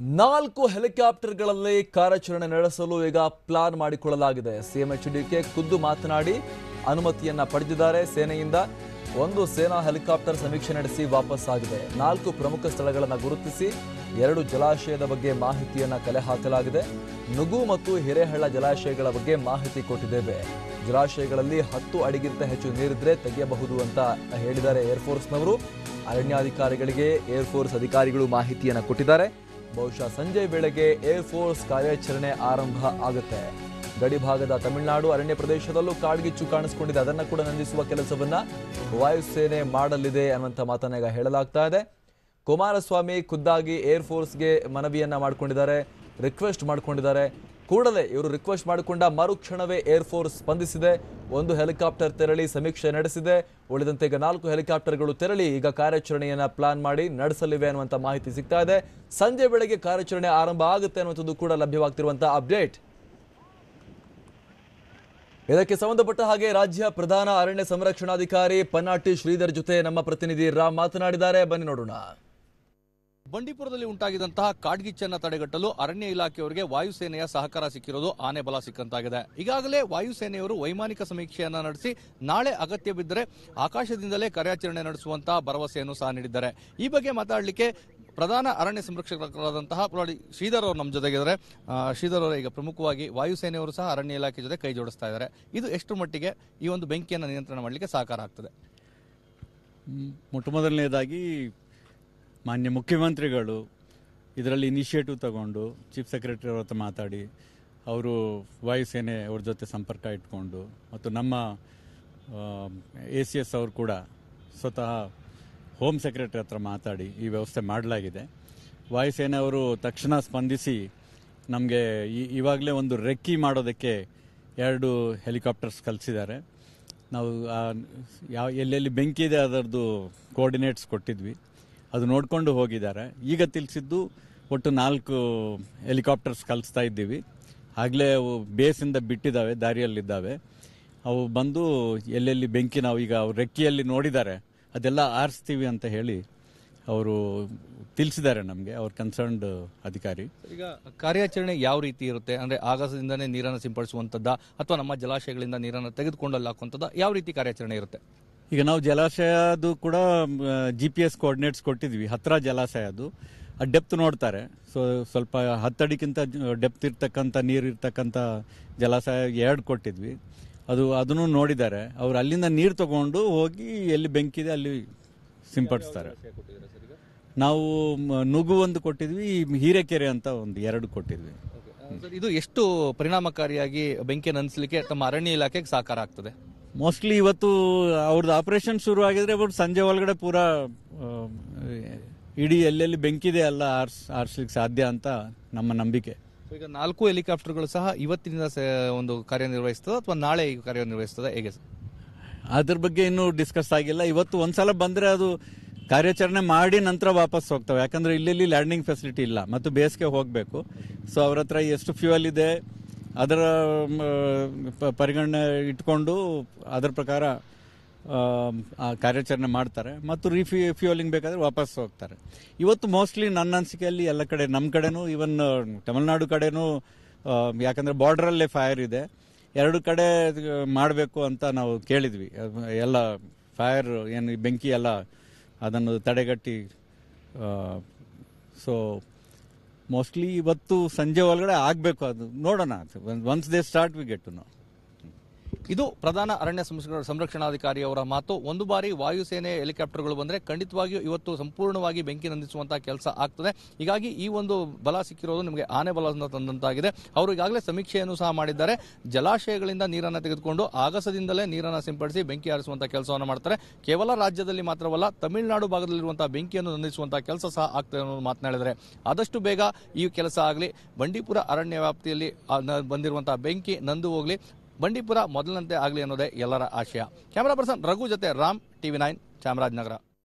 ನಾಲ್ಕು ಹೆಲಿಕಾಪ್ಟರ್ಗಳಲ್ಲಿ ಕಾರ್ಯಾಚರಣೆ ನಡೆಸಲು ಈಗ ಪ್ಲಾನ್ ಮಾಡಿಕೊಳ್ಳಲಾಗಿದೆ. ಸಿಎಂ ಎಚ್ ಡಿಕೆ ಖುದ್ದು ಮಾತನಾಡಿ, ಅನುಮತಿಯನ್ನ ಪಡೆದಿದ್ದಾರೆ. ಸೇನೆಯಿಂದ ಒಂದು ಸೇನಾ ಹೆಲಿಕಾಪ್ಟರ್ ಸಮೀಕ್ಷೆ ನಡೆಸಿ ವಾಪಸ್ ಆಗಿದೆ. ನಾಲ್ಕು ಪ್ರಮುಖ ಸ್ಥಳಗಳನ್ನು ಗುರುತಿಸಿ ಎರಡು ಜಲಾಶಯದ ಬಗ್ಗೆ ಮಾಹಿತಿಯನ್ನ ಕಲೆ ಹಾಕಲಾಗಿದೆ. ನುಗು ಮತ್ತು ಹಿರೇಹಳ್ಳ ಜಲಾಶಯಗಳ ಬಗ್ಗೆ ಮಾಹಿತಿ ಕೊಟ್ಟಿದ್ದೇವೆ. ಜಲಾಶಯಗಳಲ್ಲಿ ಹತ್ತು ಅಡಿಗಿಂತ ಹೆಚ್ಚು ನೀರಿದ್ರೆ ತೆಗೆಯಬಹುದು ಅಂತ ಹೇಳಿದ್ದಾರೆ ಏರ್ಫೋರ್ಸ್ನವರು. ಅರಣ್ಯಾಧಿಕಾರಿಗಳಿಗೆ ಏರ್ಫೋರ್ಸ್ ಅಧಿಕಾರಿಗಳು ಮಾಹಿತಿಯನ್ನು ಕೊಟ್ಟಿದ್ದಾರೆ. ಬಹುಶಃ ಸಂಜೆ ವೇಳೆಗೆ ಏರ್ ಫೋರ್ಸ್ ಕಾರ್ಯಾಚರಣೆ ಆರಂಭ ಆಗುತ್ತೆ. ಗಡಿ ಭಾಗದ ತಮಿಳುನಾಡು, ಅರಣ್ಯ ಪ್ರದೇಶದಲ್ಲೂ ಕಾಡ್ಗಿಚ್ಚು ಕಾಣಿಸಿಕೊಂಡಿದೆ. ಅದನ್ನು ಕೂಡ ನಂದಿಸುವ ಕೆಲಸವನ್ನ ವಾಯುಸೇನೆ ಮಾಡಲಿದೆ ಅನ್ನುವಂಥ ಮಾತನ್ನ ಈಗ ಹೇಳಲಾಗ್ತಾ ಇದೆ. ಕುಮಾರಸ್ವಾಮಿ ಖುದ್ದಾಗಿ ಏರ್ ಫೋರ್ಸ್ಗೆ ಮನವಿಯನ್ನ ಮಾಡ್ಕೊಂಡಿದ್ದಾರೆ ರಿಕ್ವೆಸ್ಟ್ ಮಾಡ್ಕೊಂಡಿದ್ದಾರೆ. ಕೂಡಲೇ ಇವರು ರಿಕ್ವೆಸ್ಟ್ ಮಾಡಿಕೊಂಡ ಮರುಕ್ಷಣವೇ ಏರ್ ಫೋರ್ಸ್ ಸ್ಪಂದಿಸಿದೆ. ಒಂದು ಹೆಲಿಕಾಪ್ಟರ್ ತೆರಳಿ ಸಮೀಕ್ಷೆ ನಡೆಸಿದೆ. ಉಳಿದಂತೆ ಈಗ ನಾಲ್ಕು ಹೆಲಿಕಾಪ್ಟರ್ಗಳು ತೆರಳಿ ಈಗ ಕಾರ್ಯಾಚರಣೆಯನ್ನು ಪ್ಲಾನ್ ಮಾಡಿ ನಡೆಸಲಿವೆ ಅನ್ನುವಂಥ ಮಾಹಿತಿ ಸಿಗ್ತಾ ಇದೆ. ಸಂಜೆ ಬೆಳಗ್ಗೆ ಕಾರ್ಯಾಚರಣೆ ಆರಂಭ ಆಗುತ್ತೆ ಅನ್ನುವಂಥದ್ದು ಕೂಡ ಲಭ್ಯವಾಗ್ತಿರುವಂತಹ ಅಪ್ಡೇಟ್ ಇದಕ್ಕೆ ಸಂಬಂಧಪಟ್ಟ ಹಾಗೆ ರಾಜ್ಯ ಪ್ರಧಾನ ಅರಣ್ಯ ಸಂರಕ್ಷಣಾಧಿಕಾರಿ ಪನ್ನಾಟಿ ಶ್ರೀಧರ್ ಜೊತೆ ನಮ್ಮ ಪ್ರತಿನಿಧಿ ರಾಮ್ ಮಾತನಾಡಿದ್ದಾರೆ. ಬನ್ನಿ ನೋಡೋಣ. ಬಂಡೀಪುರದಲ್ಲಿ ಉಂಟಾಗಿದ್ದಂತಹ ಕಾಡ್ಗಿಚ್ಚನ್ನ ತಡೆಗಟ್ಟಲು ಅರಣ್ಯ ಇಲಾಖೆಯವರಿಗೆ ವಾಯುಸೇನೆಯ ಸಹಕಾರ ಸಿಕ್ಕಿರೋದು ಆನೆ ಬಲ ಸಿಕ್ಕಂತಾಗಿದೆ. ಈಗಾಗಲೇ ವಾಯುಸೇನೆಯವರು ವೈಮಾನಿಕ ಸಮೀಕ್ಷೆಯನ್ನ ನಡೆಸಿ ನಾಳೆ ಅಗತ್ಯ ಬಿದ್ದರೆ ಆಕಾಶದಿಂದಲೇ ಕಾರ್ಯಾಚರಣೆ ನಡೆಸುವಂತಹ ಭರವಸೆಯನ್ನು ಸಹ ನೀಡಿದ್ದಾರೆ. ಈ ಬಗ್ಗೆ ಮಾತಾಡಲಿಕ್ಕೆ ಪ್ರಧಾನ ಅರಣ್ಯ ಸಂರಕ್ಷಕರಾದಂತಹ ಶ್ರೀಧರ್ ಅವರು ನಮ್ಮ ಜೊತೆಗಿದ್ದಾರೆ. ಶ್ರೀಧರ್ ಅವರು ಈಗ ಪ್ರಮುಖವಾಗಿ ವಾಯುಸೇನೆಯವರು ಸಹ ಅರಣ್ಯ ಇಲಾಖೆ ಜೊತೆ ಕೈ ಜೋಡಿಸ್ತಾ ಇದ್ದಾರೆ. ಇದು ಎಷ್ಟು ಮಟ್ಟಿಗೆ ಈ ಒಂದು ಬೆಂಕಿಯನ್ನು ನಿಯಂತ್ರಣ ಮಾಡಲಿಕ್ಕೆ ಸಹಕಾರ ಆಗ್ತದೆ? ಮೊಟ್ಟ ಮೊದಲನೇದಾಗಿ ಮಾನ್ಯ ಮುಖ್ಯಮಂತ್ರಿಗಳು ಇದರಲ್ಲಿ ಇನಿಷಿಯೇಟಿವ್ ತಗೊಂಡು ಚೀಫ್ ಸೆಕ್ರೆಟರಿ ಅವ್ರ ಹತ್ರ ಮಾತಾಡಿ, ಅವರು ವಾಯುಸೇನೆ ಅವ್ರ ಜೊತೆ ಸಂಪರ್ಕ ಇಟ್ಕೊಂಡು ಮತ್ತು ನಮ್ಮ ಎ ಸಿ ಎಸ್ ಅವರು ಕೂಡ ಸ್ವತಃ ಹೋಮ್ ಸೆಕ್ರೆಟರಿ ಹತ್ರ ಮಾತಾಡಿ ಈ ವ್ಯವಸ್ಥೆ ಮಾಡಲಾಗಿದೆ. ವಾಯುಸೇನೆ ಅವರು ತಕ್ಷಣ ಸ್ಪಂದಿಸಿ ನಮಗೆ ಇವಾಗಲೇ ಒಂದು ರೆಕ್ಕಿ ಮಾಡೋದಕ್ಕೆ ಎರಡು ಹೆಲಿಕಾಪ್ಟರ್ಸ್ ಕಲಿಸಿದ್ದಾರೆ. ನಾವು ಯಾವ, ಎಲ್ಲೆಲ್ಲಿ ಬೆಂಕಿ ಇದೆ ಅದರದ್ದು ಕೋಆರ್ಡಿನೇಟ್ಸ್ ಕೊಟ್ಟಿದ್ವಿ. ಅದು ನೋಡಿಕೊಂಡು ಹೋಗಿದ್ದಾರೆ. ಈಗ ತಿಳಿಸಿದ್ದು ಒಟ್ಟು ನಾಲ್ಕು ಹೆಲಿಕಾಪ್ಟರ್ಸ್ ಕಲಿಸ್ತಾ ಇದ್ದೀವಿ. ಆಗಲೇ ಅವು ಬೇಸಿಂದ ಬಿಟ್ಟಿದ್ದಾವೆ, ದಾರಿಯಲ್ಲಿದ್ದಾವೆ. ಅವು ಬಂದು ಎಲ್ಲೆಲ್ಲಿ ಬೆಂಕಿ ನಾವು ಈಗ ಅವ್ರು ರೆಕ್ಕಿಯಲ್ಲಿ ನೋಡಿದ್ದಾರೆ. ಅದೆಲ್ಲ ಆರಿಸ್ತೀವಿ ಅಂತ ಹೇಳಿ ಅವರು ತಿಳಿಸಿದ್ದಾರೆ ನಮಗೆ, ಅವ್ರ ಕನ್ಸರ್ನ್ಡ್ ಅಧಿಕಾರಿ. ಈಗ ಕಾರ್ಯಾಚರಣೆ ಯಾವ ರೀತಿ ಇರುತ್ತೆ? ಅಂದರೆ ಆಗಸದಿಂದನೇ ನೀರನ್ನು ಸಿಂಪಡಿಸುವಂಥದ್ದ? ಅಥವಾ ನಮ್ಮ ಜಲಾಶಯಗಳಿಂದ ನೀರನ್ನು ತೆಗೆದುಕೊಂಡಲ್ಲಿ ಹಾಕುವಂಥದ್ದು? ಯಾವ ರೀತಿ ಕಾರ್ಯಾಚರಣೆ ಇರುತ್ತೆ? ಈಗ ನಾವು ಜಲಾಶಯದು ಕೂಡ ಜಿ ಪಿ ಎಸ್ ಕೋಆರ್ಡಿನೇಟ್ಸ್ ಕೊಟ್ಟಿದ್ವಿ ಹತ್ತಿರ ಜಲಾಶಯ ಅದು ಆ ಡೆಪ್ತ್ ನೋಡ್ತಾರೆ. ಸೊ ಸ್ವಲ್ಪ ಹತ್ತಡಿಗಿಂತ ಡೆಪ್ತ್ ಇರ್ತಕ್ಕಂಥ, ನೀರು ಇರ್ತಕ್ಕಂಥ ಜಲಾಶಯ ಎರಡು ಕೊಟ್ಟಿದ್ವಿ. ಅದು, ಅದನ್ನು ನೋಡಿದ್ದಾರೆ. ಅವ್ರು ಅಲ್ಲಿಂದ ನೀರು ತಗೊಂಡು ಹೋಗಿ ಎಲ್ಲಿ ಬೆಂಕಿದೆ ಅಲ್ಲಿ ಸಿಂಪಡಿಸ್ತಾರೆ. ನಾವು ನುಗು ಒಂದು ಕೊಟ್ಟಿದ್ವಿ, ಹೀರೆಕೆರೆ ಅಂತ ಒಂದು ಎರಡು ಕೊಟ್ಟಿದ್ವಿ. ಇದು ಎಷ್ಟು ಪರಿಣಾಮಕಾರಿಯಾಗಿ ಬೆಂಕಿ ನಂದಿಸಲಿಕ್ಕೆ ತಮ್ಮ ಅರಣ್ಯ ಇಲಾಖೆಗೆ ಸಹಕಾರ ಆಗ್ತದೆ? ಮೋಸ್ಟ್ಲಿ ಇವತ್ತು ಅವ್ರದ್ದು ಆಪರೇಷನ್ ಶುರು ಆಗಿದ್ರೆ ಅವ್ರು ಸಂಜೆ ಒಳಗಡೆ ಪೂರಾ ಇಡೀ ಎಲ್ಲೆಲ್ಲಿ ಬೆಂಕಿದೆ ಅಲ್ಲ ಆರ್ಸ್ ಆರಿಸ್ಲಿಕ್ಕೆ ಸಾಧ್ಯ ಅಂತ ನಮ್ಮ ನಂಬಿಕೆ. ಈಗ ನಾಲ್ಕು ಹೆಲಿಕಾಪ್ಟರ್ಗಳು ಸಹ ಇವತ್ತಿನಿಂದ ಒಂದು ಕಾರ್ಯನಿರ್ವಹಿಸ್ತದ ಅಥವಾ ನಾಳೆ ಈಗ ಕಾರ್ಯನಿರ್ವಹಿಸ್ತದೆ? ಹೇಗೆ ಸರ್? ಅದ್ರ ಬಗ್ಗೆ ಇನ್ನೂ ಡಿಸ್ಕಸ್ ಆಗಿಲ್ಲ. ಇವತ್ತು ಒಂದ್ಸಲ ಬಂದ್ರೆ ಅದು ಕಾರ್ಯಾಚರಣೆ ಮಾಡಿ ನಂತರ ವಾಪಸ್ ಹೋಗ್ತವೆ. ಯಾಕಂದ್ರೆ ಇಲ್ಲಿ ಲ್ಯಾಂಡಿಂಗ್ ಫೆಸಿಲಿಟಿ ಇಲ್ಲ. ಮತ್ತು ಬೇಸ್ಗೆ ಹೋಗಬೇಕು. ಸೊ ಅವ್ರ ಹತ್ರ ಎಷ್ಟು ಫ್ಯೂಯಲ್ ಇದೆ ಅದರ ಪರಿಗಣನೆ ಇಟ್ಕೊಂಡು ಅದರ ಪ್ರಕಾರ ಕಾರ್ಯಾಚರಣೆ ಮಾಡ್ತಾರೆ ಮತ್ತು ರೀಫಿ ಫ್ಯೂಲಿಂಗ್ ಬೇಕಾದರೆ ವಾಪಸ್ ಹೋಗ್ತಾರೆ. ಇವತ್ತು ಮೋಸ್ಟ್ಲಿ ನನ್ನ ಅನಿಸಿಕೆಯಲ್ಲಿ ಎಲ್ಲ ಕಡೆ ನಮ್ಮ ಕಡೆನೂ ಇವನ್ ತಮಿಳುನಾಡು ಕಡೆನೂ ಯಾಕಂದರೆ ಬಾರ್ಡ್ರಲ್ಲೇ ಫೈರ್ ಇದೆ. ಎರಡು ಕಡೆ ಮಾಡಬೇಕು ಅಂತ ನಾವು ಕೇಳಿದ್ವಿ. ಎಲ್ಲ ಫೈರ್, ಏನು, ಬೆಂಕಿ ಎಲ್ಲ ಅದನ್ನು ತಡೆಗಟ್ಟಿ ಸೊ ಮೋಸ್ಟ್ಲಿ ಇವತ್ತು ಸಂಜೆ ಒಳಗಡೆ ಆಗಬೇಕು ಅದು. ನೋಡೋಣ once they start we get to know ಇದು ಪ್ರಧಾನ ಅರಣ್ಯ ಸಂರಕ್ಷಣಾಧಿಕಾರಿ ಅವರ ಮಾತು. ಒಂದು ಬಾರಿ ವಾಯುಸೇನೆ ಹೆಲಿಕಾಪ್ಟರ್ಗಳು ಬಂದರೆ ಖಂಡಿತವಾಗಿಯೂ ಇವತ್ತು ಸಂಪೂರ್ಣವಾಗಿ ಬೆಂಕಿ ನಂದಿಸುವಂತಹ ಕೆಲಸ ಆಗ್ತದೆ. ಹೀಗಾಗಿ ಈ ಒಂದು ಬಲ ಸಿಕ್ಕಿರೋದು ನಿಮಗೆ ಆನೆ ಬಲದಿಂದ ತಂದಂತಾಗಿದೆ. ಅವರು ಈಗಾಗಲೇ ಸಮೀಕ್ಷೆಯನ್ನು ಸಹ ಮಾಡಿದ್ದಾರೆ. ಜಲಾಶಯಗಳಿಂದ ನೀರನ್ನು ತೆಗೆದುಕೊಂಡು ಆಗಸದಿಂದಲೇ ನೀರನ್ನು ಸಿಂಪಡಿಸಿ ಬೆಂಕಿ ಹಾರಿಸುವಂತಹ ಕೆಲಸವನ್ನು ಮಾಡ್ತಾರೆ. ಕೇವಲ ರಾಜ್ಯದಲ್ಲಿ ಮಾತ್ರವಲ್ಲ, ತಮಿಳುನಾಡು ಭಾಗದಲ್ಲಿರುವಂತಹ ಬೆಂಕಿಯನ್ನು ನಂದಿಸುವಂತಹ ಕೆಲಸ ಸಹ ಆಗ್ತದೆ ಅನ್ನೋದು ಮಾತನಾಡಿದರೆ ಆದಷ್ಟು ಬೇಗ ಈ ಕೆಲಸ ಆಗಲಿ. ಬಂಡೀಪುರ ಅರಣ್ಯ ವ್ಯಾಪ್ತಿಯಲ್ಲಿ ಬಂದಿರುವಂತಹ ಬೆಂಕಿ ನಂದು ಹೋಗಲಿ. ಬಂಡೀಪುರ ಮೊದಲಂತೆ ಆಗಲಿ ಅನ್ನೋದೇ ಎಲ್ಲರ ಆಶಯ. ಕ್ಯಾಮರಾ ಪರ್ಸನ್ ರಘು ಜೊತೆ ರಾಮ್ ಟಿವಿ ನೈನ್ ಚಾಮರಾಜನಗರ.